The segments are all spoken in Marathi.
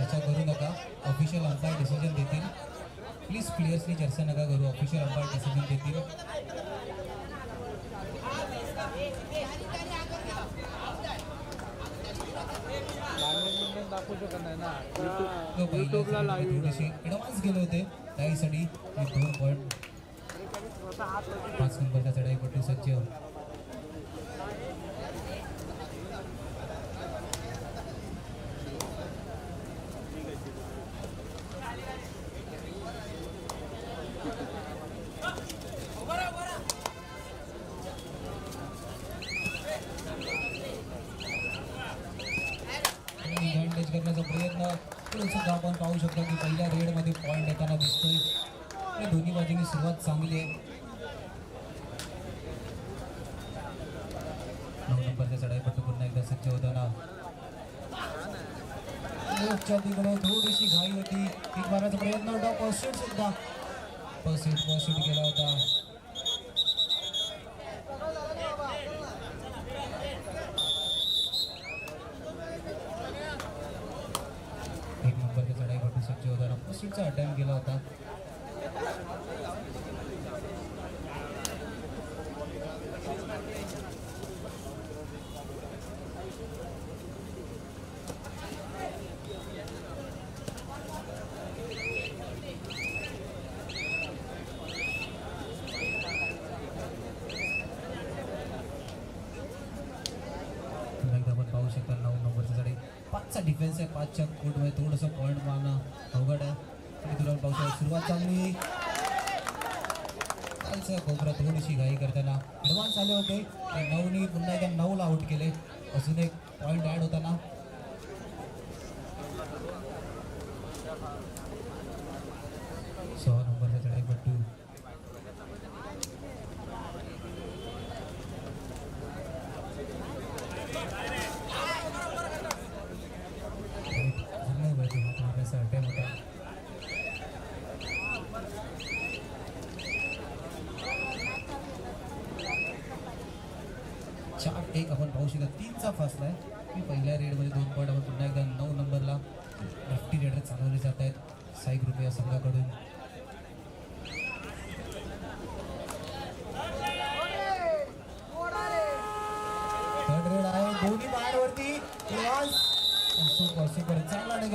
चर्चा करू नका. ऑफिशियल अंपायर डिसिजन देतील. प्लीज प्लेयर्सनी चर्चा नका करू. ऑफिशियल अंपायर डिसिजन देतील. दाखवू शकत नाही ना युट्यूबला लाईव्ह ॲडव्हान्स गेले होते. मी दोन पॉईंट पाच नंबरच्या चढाईपट्टी सज्ज टच करण्याचा प्रयत्न पुढे सुद्धा आपण पाहू शकतो की पहिल्या रेडमध्ये पॉईंट येताना दिसतोय आणि दोन्ही बाजूनी सुरुवात चांगली आहे. नऊ नंबरच्या चढाईपट्टी पुन्हा एकदा सज्ज होताना. लेफ्टच्या तिकडे थोडीशी घाई होती. एक मारण्याचा प्रयत्न होता. पॉसिट सुद्धा. पॉसिट पॉसिट गेला होता एक नंबरच्या चढाईपट्टी सज्ज होताना पॉसिटचा अटेम्प्ट केला होता पुन्हा एकदा शकता नऊ नंबरच्या साठी. पाचचा डिफेन्स आहे पाचच्या कोर्टमध्ये थोडंसं पॉईंट मारणं अवघड आहे. तुला पाहू शकता सुरुवात चांगली. कालचं कोपरा थोडीशी घाई करताना ॲडव्हान्स आले होते. नऊनी पुन्हा एकदा नऊला आउट केले. अजून एक पॉईंट ॲड होताना.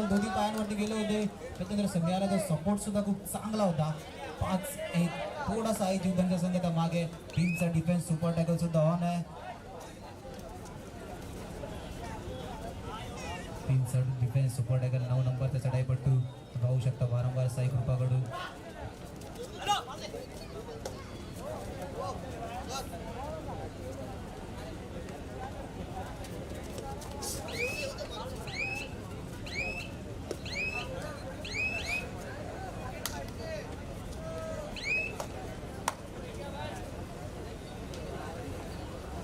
दोन्ही पायांवरती चांगला गेले होते. संघाला तो सपोर्ट सुद्धा खूप चांगला होता. पाच एक, थोडासा आहे जीवदानच्या संघाचा मागे टीमचा डिफेन्स सुपर टॅकल सुद्धा ऑन आहे. डिफेन्स सुपर टॅकल नऊ नंबरचा चढाईपट्टू पाहू शकता वारंवार साई कृपाकडून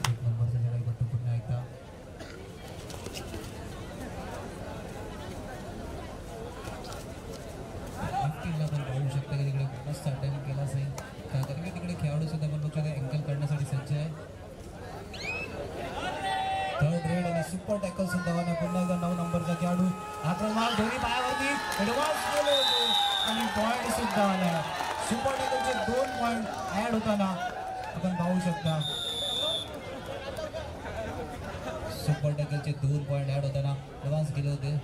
एक नंबरचा चढाईपट्टू पुन्हा एकदा टीमला पण पाहू शकता की तिकडे मस्त अटेम्प्ट केला असेल का कारण की तिकडे खेळाडू सुद्धा पण बघू शकता अँकल काढण्यासाठी सज्ज आहे थर्ड रेड आणि सुपर टॅकल सुद्धा होणार. पुन्हा एकदा नऊ नंबरचा खेळाडू आक्रमण धोनी पायावरती. ऍडव्हान्स केले होते. आणि पॉईंट सुद्धा आला. सुपर टॅकलचे दोन पॉईंट ऍड होताना आपण पाहू शकता. सुपर टॅकलचे दोन पॉईंट ऍड होताना ऍडव्हान्स केले होते.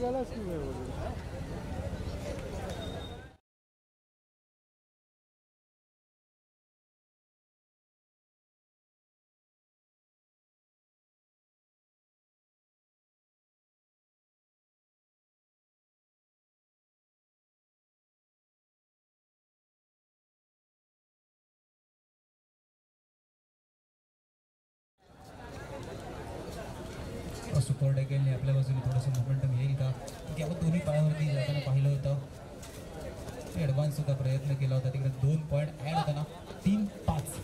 Galatasaray'a. डेकेलने आपल्या बाजूने थोडंसं मोमेंटम येईल का? की आपण दोन्ही पायावरती जाताना पाहिलं होतं. ऍडव्हान्स सुद्धा प्रयत्न केला होता. तिकडे दोन पॉईंट ॲड होताना तीन पाच.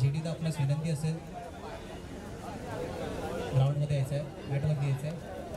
झेडीदा आपल्यास विनंती असेल. ग्राउंडमध्ये यायचं आहे मॅटमध्ये यायचं आहे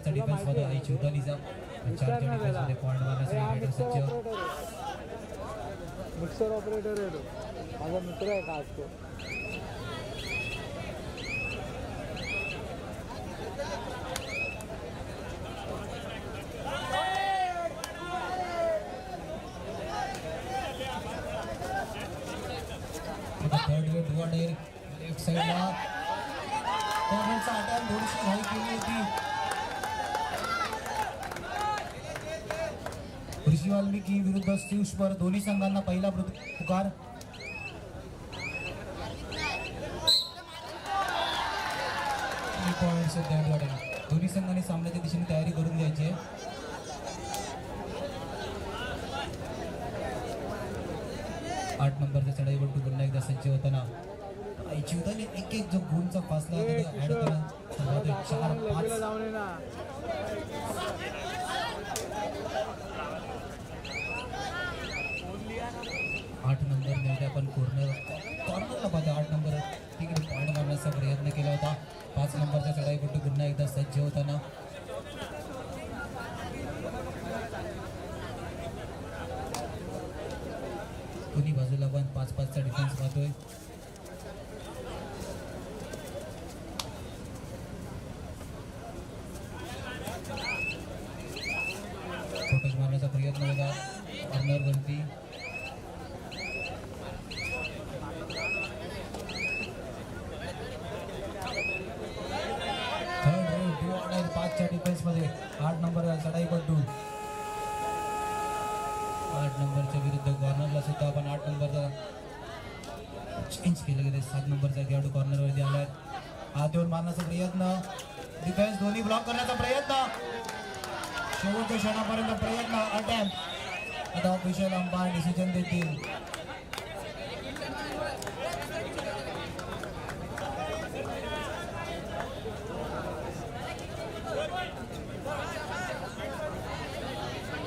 आहे. चारचा डिफेन्समध्ये डिफेन्स पॉईंट मारण्यासाठी मिक्सर ऑपरेटर आहे. मिक्सर ऑपरेटर आहे तो. माझा मित्र आहे का आज तो थर्ड वेट डिवाइडर लेफ्ट साइडला कॉर्नरचा अटॅक थोडीशी घाई केली होती ऋषी वाल्मिकी विरुद्ध स्टीव स्पर दोन्ही संघांना पहिला पुकार. दोन्ही संघाने सामन्याच्या दिशेने तयारी करून घ्यायची आहे. आठ नंबरचा चढाईपट्टू पुन्हा एकदा सज्ज होताना. चिवताने एक एक जो गुणचा फासला होता ऍड किशोर. चार पाच जाऊन ये ना आठ नंबर आपण कॉर्नर कॉर्नरला पाहतो. आठ नंबर तिकडे पॉईंट मारण्याचा प्रयत्न केला होता. पाच नंबरचा चढाईपट्टू पुन्हा एकदा सज्ज होताना. दोन्ही बाजूला पण पाच पाचचा डिफेन्स पाहतोय. फोटोज मारण्याचा प्रयत्न होता. कॉर्नरवरती थर्ड रे टू ऑर्डर पाचच्या डिफेन्समध्ये आठ नंबर चढाई पट्टू आठ नंबरच्या विरुद्ध कॉर्नरला सुद्धा आपण आठ नंबरचा चेंज केलं गेलं सात नंबरचा खेळाडू कॉर्नरवरती आलाय हात येऊन मारण्याचा प्रयत्न. डिफेन्स दोन्ही ब्लॉक करण्याचा प्रयत्न. शेवटच्या क्षणापर्यंत प्रयत्न अटॅम्प आता ऑफिशियल अंपायर डिसिजन देतील.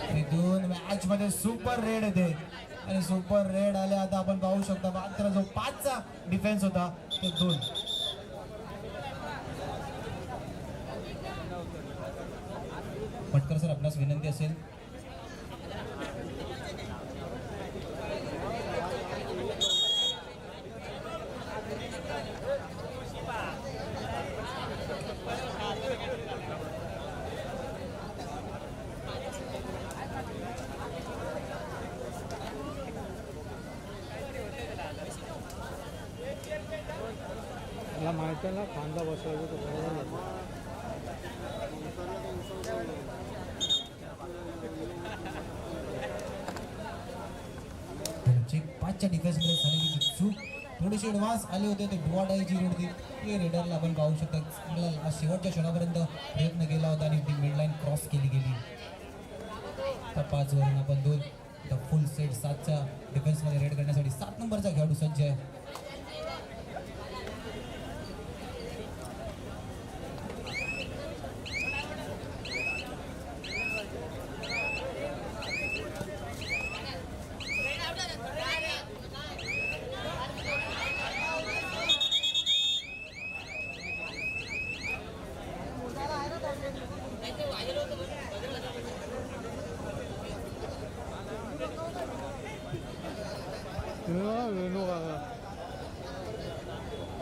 हे दोन मॅच मध्ये सुपर रेड येते. आणि सुपर रेड आले आता आपण पाहू शकता मात्र जो पाचचा डिफेन्स होता ते दोन. पटकर सर आपल्यास विनंती असेल. मला माहिती आहे ना खांदा नाही तो डिफेन्समध्ये झालेली ती चूक थोडीशी ॲडव्हान्स आले होते ते डुवाडायची रेड होती ते रेडरला आपण पाहू शकता चांगला शेवटच्या क्षणापर्यंत प्रयत्न केला होता आणि ती मिडलाईन क्रॉस केली गेली. तर पाच वरून आपण दोन. द फुल सेट सातच्या डिफेन्समध्ये रेड करण्यासाठी सात नंबरचा खेळाडू सज्ज आहे वेणू हा, वेणू काका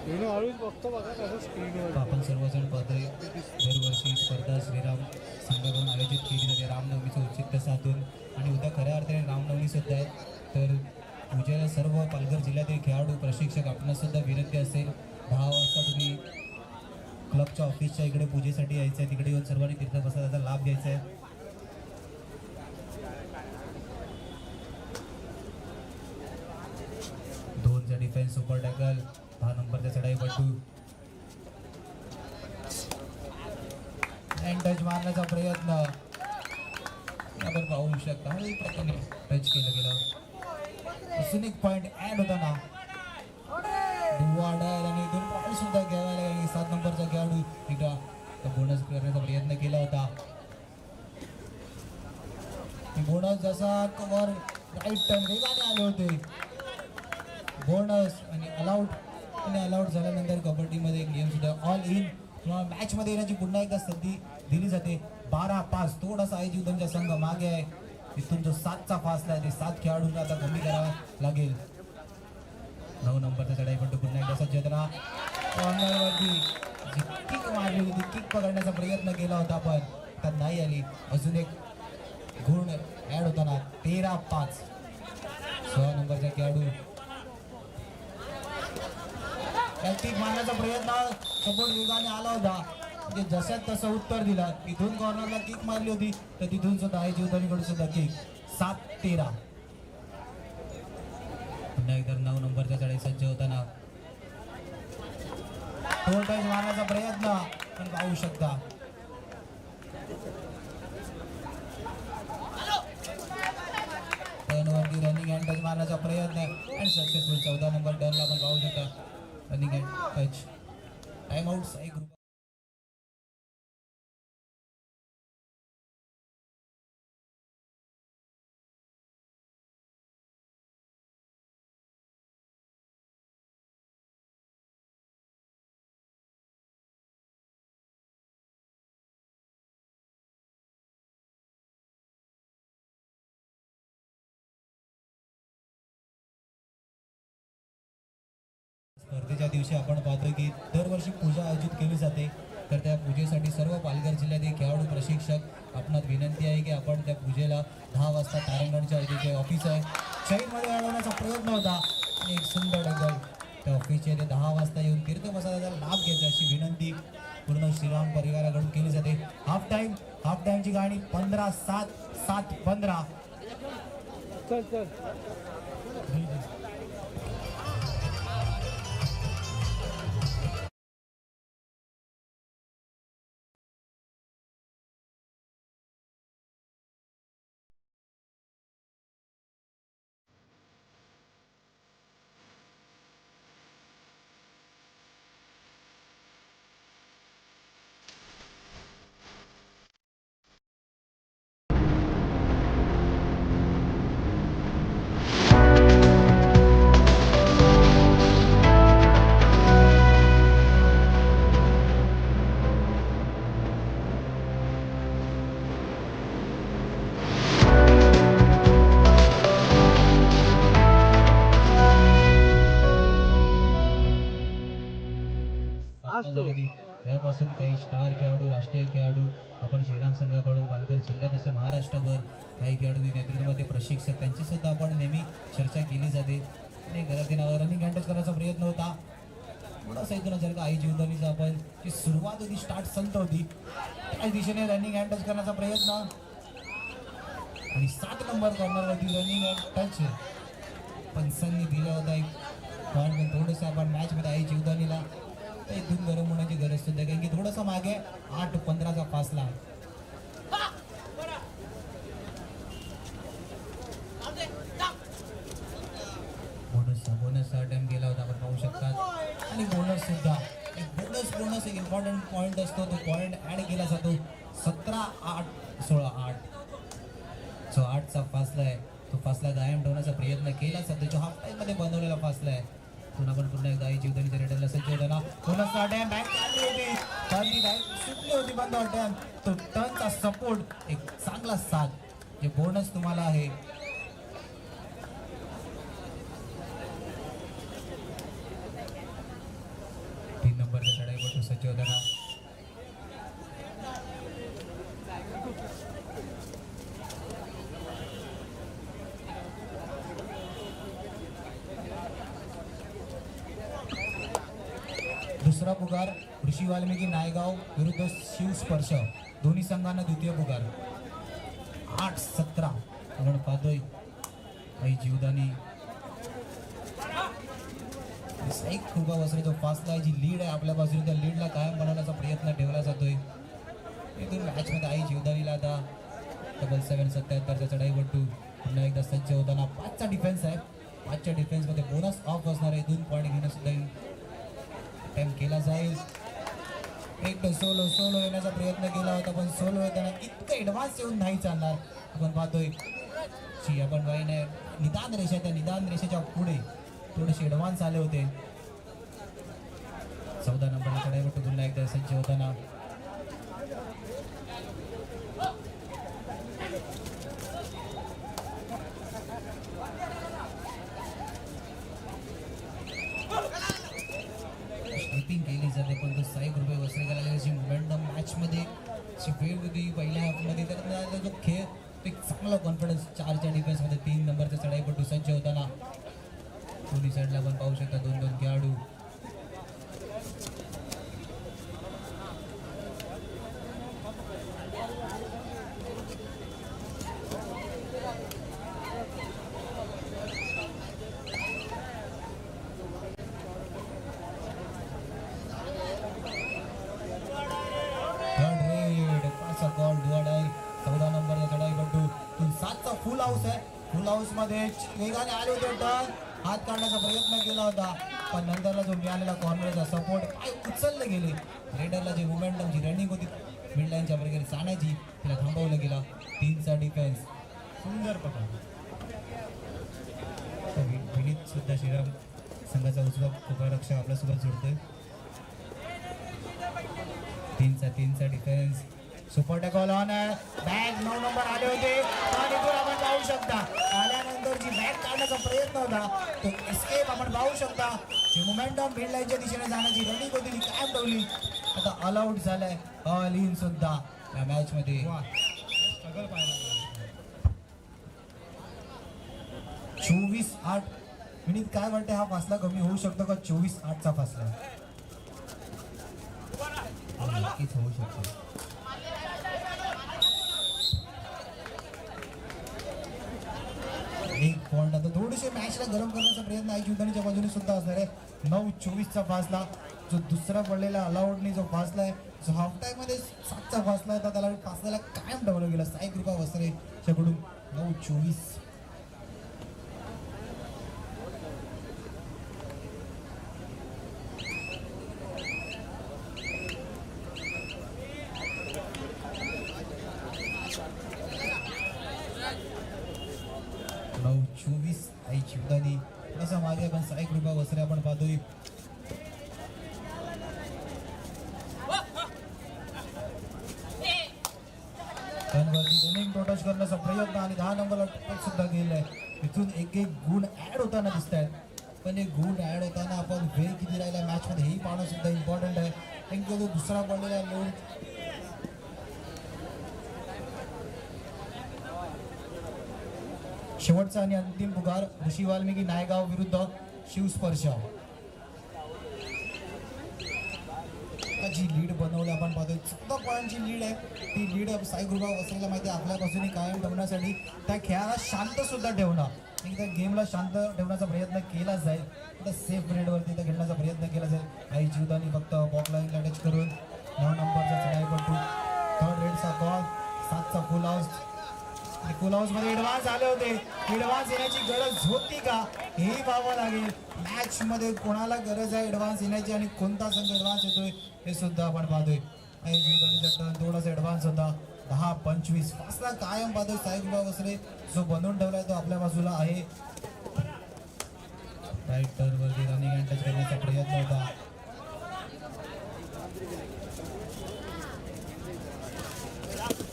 वेणू हळूच बघतो बघा कसं स्क्रीनवर आपण सर्वजण पाहतोय दरवर्षी ही स्पर्धा श्रीराम संघाकडून आयोजित केली जाते रामनवमीचं औचित्य साधून आणि उद्या खऱ्या अर्थाने रामनवमी सुद्धा आहे तर पूजेला सर्व पालघर जिल्ह्यातील खेळाडू प्रशिक्षक आपण सुद्धा विनंती असेल. दहा वाजता तुम्ही क्लबच्या ऑफिसच्या इकडे पूजेसाठी यायचं आहे तिकडे येऊन सर्वांनी तीर्थप्रसादाचा लाभ घ्यायचा आहे दोनचा डिफेन्स सुपर टॅकल दहा नंबरचा चढाई पट्टू टच मारण्याचा प्रयत्न. आपण पाहू शकता. टच केलं गेलं. अजून एक पॉइंट ऍड होता ना आणि दोन पॉईंट सुद्धा घ्यायला लागले सात नंबरचा खेळाडू एकदा बोनस करण्याचा प्रयत्न केला होता बोनस जसा कवर राईट टर्न वेगाने आले होते बोनस आणि अलाउट आणि ऑल झाल्यानंतर कबड्डीमध्ये गेम सुद्धा ऑल इन किंवा मॅचमध्ये येण्याची पुन्हा एकदा संधी दिली जाते. बारा पाच थोडासा आयजी जीवदानचा संघ मागे आहे. इथून जो सातचा फासला आहे ते सात खेळाडूंना आता कमी करावा लागेल. नऊ नंबरचा चढाई पण पुन्हा एकदा सज्ज होताना कॉर्नरवरती जी किक मारली होती किक पकडण्याचा प्रयत्न केला होता पण त्यात नाही आली. अजून एक गुण ऍड होताना तेरा पाच. सोळा नंबरचा खेळाडू. किक मारण्याचा प्रयत्न. सपोर्ट वेगाने आला होता. म्हणजे जशात तसं उत्तर दिला तिथून कॉर्नरला किक मारली होती तर तिथून सुद्धा आई जीवधनीकडून सुद्धा किक सात तेरा. पुन्हा एकदा नऊ नंबरच्या चढाई सज्ज होताना. टोल टच मारण्याचा प्रयत्न पण पाहू शकता. टर्नवरती रनिंग हँड टच मारण्याचा प्रयत्न आणि सक्सेसफुल चौदा नंबर टर्नला पण पाहू शकता. Running hand touch time out Sai दिवशी आपण पाहतो की दरवर्षी पूजा आयोजित केली जाते. तर त्या पूजेसाठी सर्व पालघर जिल्ह्यातील खेळाडू प्रशिक्षक आपणात विनंती आहे की आपण त्या पूजेला दहा वाजता तारंगणच्या जे ऑफिस आहे शहीदमध्ये अडवण्याचा प्रयत्न होता. आणि एक सुंदर डगल त्या ऑफिसच्या इथे दहा वाजता येऊन तीर्थप्रसादाचा लाभ घ्यायचा अशी विनंती पूर्ण श्रीराम परिवाराकडून केली जाते. हाफ टाईम हाफ टाइमची गाणी पंधरा सात सात पंधरा. असतो. त्यापासून काही स्टार खेळाडू राष्ट्रीय खेळाडू आपण श्रीराम संघाकडून पालघर जिल्ह्यात असे महाराष्ट्रभर काही खेळाडू नेतृत्वामध्ये प्रशिक्षक त्यांची सुद्धा आपण नेहमी चर्चा केली जाते. आणि घरात रनिंग हँडल करण्याचा प्रयत्न होता. थोडासा इथून जर का आई जीवदानीचा आपण की सुरुवात होती स्टार्ट संत होती. त्या दिशेने रनिंग हँड टच करण्याचा प्रयत्न. आणि सात नंबर कॉर्नरवरती रनिंग हँड टच पंचांनी दिला होता एक. पॉईंट थोडंसं आपण मॅचमध्ये आई जीवदानीला इथून गरम होण्याची गरज सुद्धा कारण की थोडंसं मागे आठ पंधराचा फासला. बोनस बोनस अटेम्प केला होता आपण पाहू शकतात आणि बोनस सुद्धा. एक बोनस बोनस एक इम्पॉर्टंट पॉईंट असतो तो पॉईंट ऍड केला जातो. सतरा आठ सोळा आठ. जो आठचा फासला आहे. तो फासला कायम ठेवण्याचा प्रयत्न केला सध्या जो हाफ टाइममध्ये बनवलेला फासला आहे. पुन्हा पण पुन्हा एकदा आई जीवदानीच्या रेडरला सज्ज होताना बोनस अटॅम बॅक चालली होती. पण ती बॅक सुटली होती बंद अटॅम तो टर्नचा सपोर्ट एक चांगला साथ. जे बोनस तुम्हाला आहे तीन नंबरच्या चढाईवर तो सज्ज होताना दुसरा पुकार ऋषी वाल्मिकी नायगाव विरुद्ध शिवस्पर्श दोन्ही संघांना द्वितीय पुकार. आठ सतरा. आपण पाहतोय. काही जीवदानी. एक कृपा वसरे जो फासला आहे जी लीड आहे आपल्या बाजूने त्या लीडला कायम बनवण्याचा प्रयत्न ठेवला जातोय. इथून मॅचमध्ये आई जीवदानीला आता डबल सेवन सत्याहत्तरच्या चढाईवरटू पुन्हा एकदा सज्ज होताना पाचचा डिफेन्स आहे. पाचच्या डिफेन्समध्ये बोनस ऑफ असणार आहे. दोन पॉईंट घेणं सुद्धा अटेम्प्ट केला जाईल. एक सोलो सोलो येण्याचा प्रयत्न केला होता पण सोलो येताना इतकं ऍडव्हान्स येऊन नाही चालणार. आपण पाहतोय शी आपण बाईने नाही निदान रेषा त्या निदान रेषेच्या पुढे थोडेसे ऍडव्हान्स आले होते. चौदा नंबरला चढाईपट्टू पुन्हा एकदा संच होताना स्लिपिंग केली जाते पण तो साई रुपये वसरे करायला जी मोमेंटम मॅचमध्ये जी होती पहिल्या हाफमध्ये तर जो खेळ एक चांगला कॉन्फिडन्स चारच्या डिफेन्समध्ये तीन नंबरचा चढाईपट्टू सज्ज होताना. दोन्ही साईडला पण पाहू शकता दोन दोन खेळाडू. हात काढण्याचा प्रयत्न केला होता. पण नंतरला जो मिळालेला कॉर्नरचा सपोर्ट काय उचलले गेले. रेडरला जी मोमेंटम जी रनिंग होती मिडलाईनच्या वगैरे जाण्याची तिला थांबवलं गेलं. तीनचा डिफेन्स सुंदर पकड. विनीत सुद्धा श्रीराम संघाचा उजवा उपरक्षक आपल्यासोबत जोडतोय. तीनचा तीनचा डिफेन्स सुपर टॅकॉल ऑन आहे बॅग नऊ नंबर आले होते. आणि इथून आपण जाऊ शकता. आल्यानंतर जी बॅग काढण्याचा प्रयत्न होता तो एस्केप आपण पाहू शकता. जी मोमेंटम लाईनच्या दिशेने जाण्याची रनिंग होती ती काय ठेवली. आता ऑल आउट झालाय ऑल इन सुद्धा या मॅच मध्ये. चोवीस आठ मिनिट काय वाटते हा फासला कमी होऊ शकतो का? चोवीस आठचा फासला. नक्कीच होऊ शकतो. एक पॉइंट आता थोडेसे मॅचला गरम करण्याचा प्रयत्न आहे. युद्धानीच्या बाजूने सुद्धा असणार आहे. नऊ चोवीसचा फासला. जो दुसरा पडलेला अलाउडनी जो फासला आहे जो हाफ टाईममध्ये सातचा फासला होता त्याला फासल्याला कायम ठेवलं गेलं. साई कृपा वसरेच्याकडून नऊ चोवीस नऊ चोवीस आई चिवदानी थोडासा मागे पण साई कृपा वसरे आपण पाहतोय त्यांवरती रनिंग टोटच करण्याचा प्रयत्न आणि दहा नंबरला टोटल सुद्धा गेलाय इथून एक एक गुण ऍड होताना दिसत आहेत पण हे गुण ऍड होताना आपण वेळ किती राहिला मॅच मध्ये हेही पाहणं सुद्धा इम्पॉर्टंट आहे. कारण की जो दुसरा पडलेला लोड शेवटचा आणि अंतिम पुकार ऋषी वाल्मिकी नायगाव विरुद्ध शिवस्पर्श जी लीड आपण पाहतोय. चौदा पॉईंटची लीड आहे? ती लीड साई कृपा माहिती आहे. आपल्यापासून कायम ठेवण्यासाठी त्या खेळाला शांत सुद्धा ठेवणं. आणि त्या गेमला शांत ठेवण्याचा प्रयत्न केला जाईल. तर सेफ रेडवरती तर खेळण्याचा प्रयत्न केला जाईल. आई जीवदानी फक्त बॉकलाईनला टच करून. नऊ नंबरचा चढाईपट्टू थर्ड रेडचा कॉल सातचा फुल हाऊस फुल हाऊसमध्ये एडव्हान्स आले होते. एडव्हान्स येण्याची गरज होती का? हेही पाहावं लागेल. मॅच मध्ये कोणाला गरज आहे एडव्हान्स येण्याची आणि कोणता संघ एडव्हान्स येतोय हे सुद्धा आपण पाहतोय. काही जीवदानीचा थोडासा ऍडव्हान्स होता. दहा पंचवीस पाचला कायम पाहतोय साहेब वसरे जो बनवून ठेवलाय तो आपल्या बाजूला आहे. राईट टर्न वरती रनिंग अँड टच करण्याचा प्रयत्न होता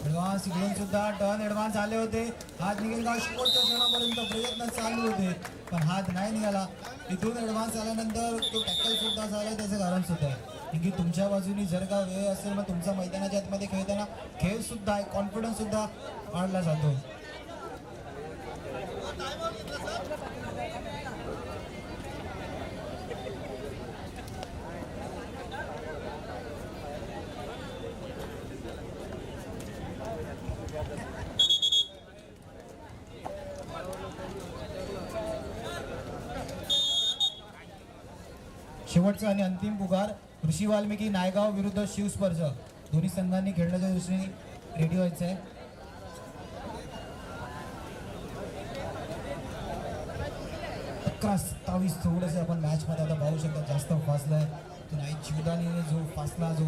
ऍडव्हान्स इकडून सुद्धा टर्न ऍडव्हान्स आले होते. हात निघेल का? शेवटच्या क्षणापर्यंत प्रयत्न चालू होते. पण हात नाही निघाला. इथून ऍडव्हान्स आल्यानंतर तो टॅकल सुद्धा झाला. त्याचं कारण सुद्धा आहे. की तुमच्या बाजूनी जर का वेळ असेल मग तुमच्या मैदानाच्या आतमध्ये खेळताना खेळ सुद्धा आहे. कॉन्फिडन्स सुद्धा वाढला जातो. शेवटचा आणि अंतिम पुकार ऋषी वाल्मिकी नायगाव विरुद्ध शिवस्पर्श. दोन्ही संघांनी खेळण्याच्या दृष्टीने रेडी व्हायचं आहे. अकरा सत्तावीस थोडंसं आपण मॅचमध्ये आता पाहू शकता जास्त फासलाय. नाही जीवदानीने जो फासला जो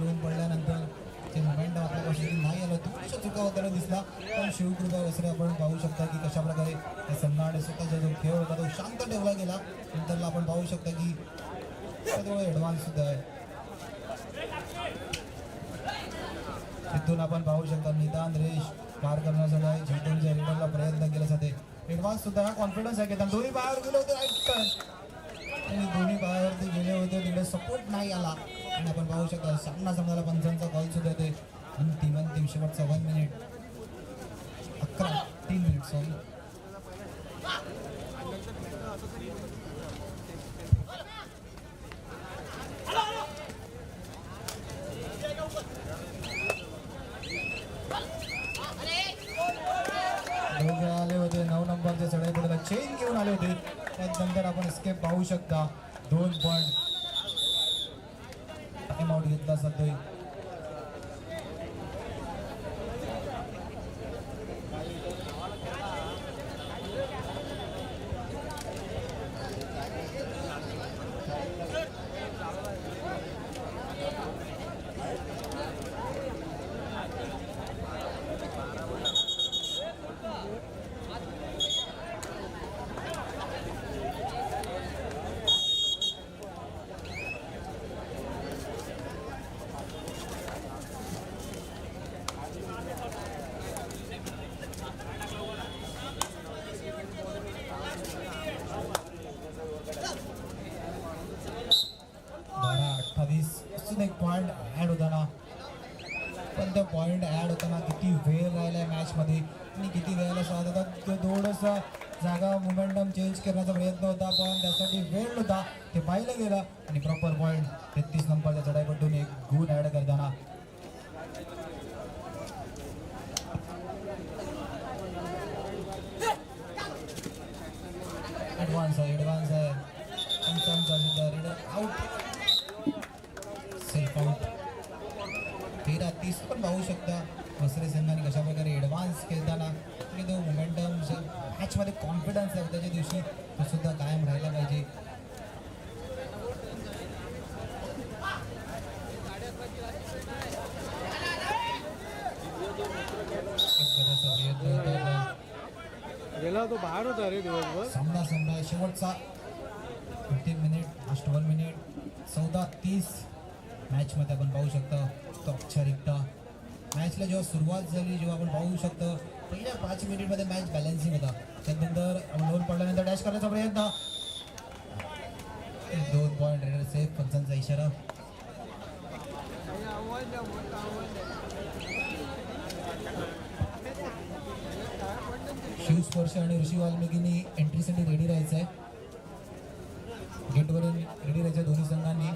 लोन पडल्यानंतर ते मोमेंट आपल्या नाही आलं. थोडीशा चुका होताना दिसला पण शिवकृपा वसरे आपण पाहू शकता की कशा प्रकारे संघाने स्वतःचा जो खेळ होता तो शांत ठेवला गेला. नंतरला आपण पाहू शकता की सगळं ॲडव्हान्स सुद्धा आहे. तिथून आपण पाहू शकता निदान रेश पार करण्यासाठी झेंडूच्या रिटर्नला प्रयत्न केला जाते. ऍडव्हान्स सुद्धा हा कॉन्फिडन्स आहे की दोन्ही बाहेर गेले होते आणि दोन्ही बाहेरवरती गेले होते तिकडे सपोर्ट नाही आला. आणि आपण पाहू शकता सामना सामन्याला पंचांचा कॉल सुद्धा येते अंतिम अंतिम शेवटचा वन मिनिट अकरा तीन मिनिट सॉरी दोघे आले होते नऊ नंबरचे चढाईपडायला चेन घेऊन आले होते त्यानंतर आपण स्केप पाहू शकता. दोन पॉईंट टाइम आउट घेतला जातोय बारा अठ्ठावीस अजून एक पॉईंट ॲड होताना पण त्या पॉईंट ॲड होताना किती वेळ राहिला मॅचमध्ये आणि किती वेळेला शॉट होता तो थोडंसं जागा मोमेंटम चेंज करण्याचा प्रयत्न होता पण त्यासाठी वेळ होता ते पाहिलं गेलं आणि प्रॉपर पॉईंट तेहतीस नंबरच्या चढाईपटून एक गुण ॲड करताना ॲडव्हान्स आहे ॲडव्हान्स आहे पंचांचा सुद्धा रेडर आउट सेल्फ आउट तेरा तीस पण पाहू शकता मसरे संघाने कशा प्रकारे ॲडव्हान्स खेळताना आणि तो मोमेंटम मॅचमध्ये कॉन्फिडन्स आहे त्याच्या दिवशी तो सुद्धा कायम राहिला पाहिजे एक गरजचा प्रयत्न होता पण गेला तो बाहेर होता रे दिवसभर. सामना संपला शेवटचा fifteen minute last one minute चौदा तीस. मॅचमध्ये आपण पाहू शकता. तो रिक्टा मॅचला जेव्हा सुरुवात झाली जेव्हा आपण पाहू शकतो पहिल्या पाच मिनिटमध्ये मॅच बॅलन्सिंग होता. त्यानंतर आपण लोन पडल्यानंतर डॅश करण्याचा प्रयत्न. दोन पॉईंट रेडर सेफ पंचांचा इशारा. स्पर्श आणि ऋषी वाल्मिकींनी एंट्रीसाठी रेडी राहायचं आहे गेटवरून रेडी राहायचं दोन्ही संघांनी.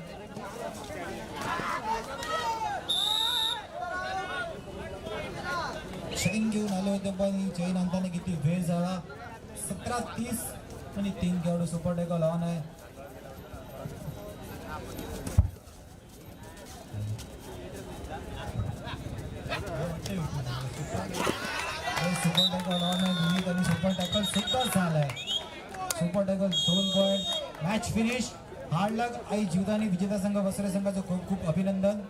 चैन घेऊन आले होते पण ही चैन आणताना किती वेळ झाला सतरा तीस आणि तीन खेळाडू सुपर टेकॉल ऑन आहे. सुपर टॅकल ऑन आहे दोन्ही त्यांनी सुपर टॅकल सुद्धा झालाय सुपर टॅकल दोन point match finish hard luck आई जीवदानी विजेता संघ वस्त्र संघाचं खूप खूप अभिनंदन.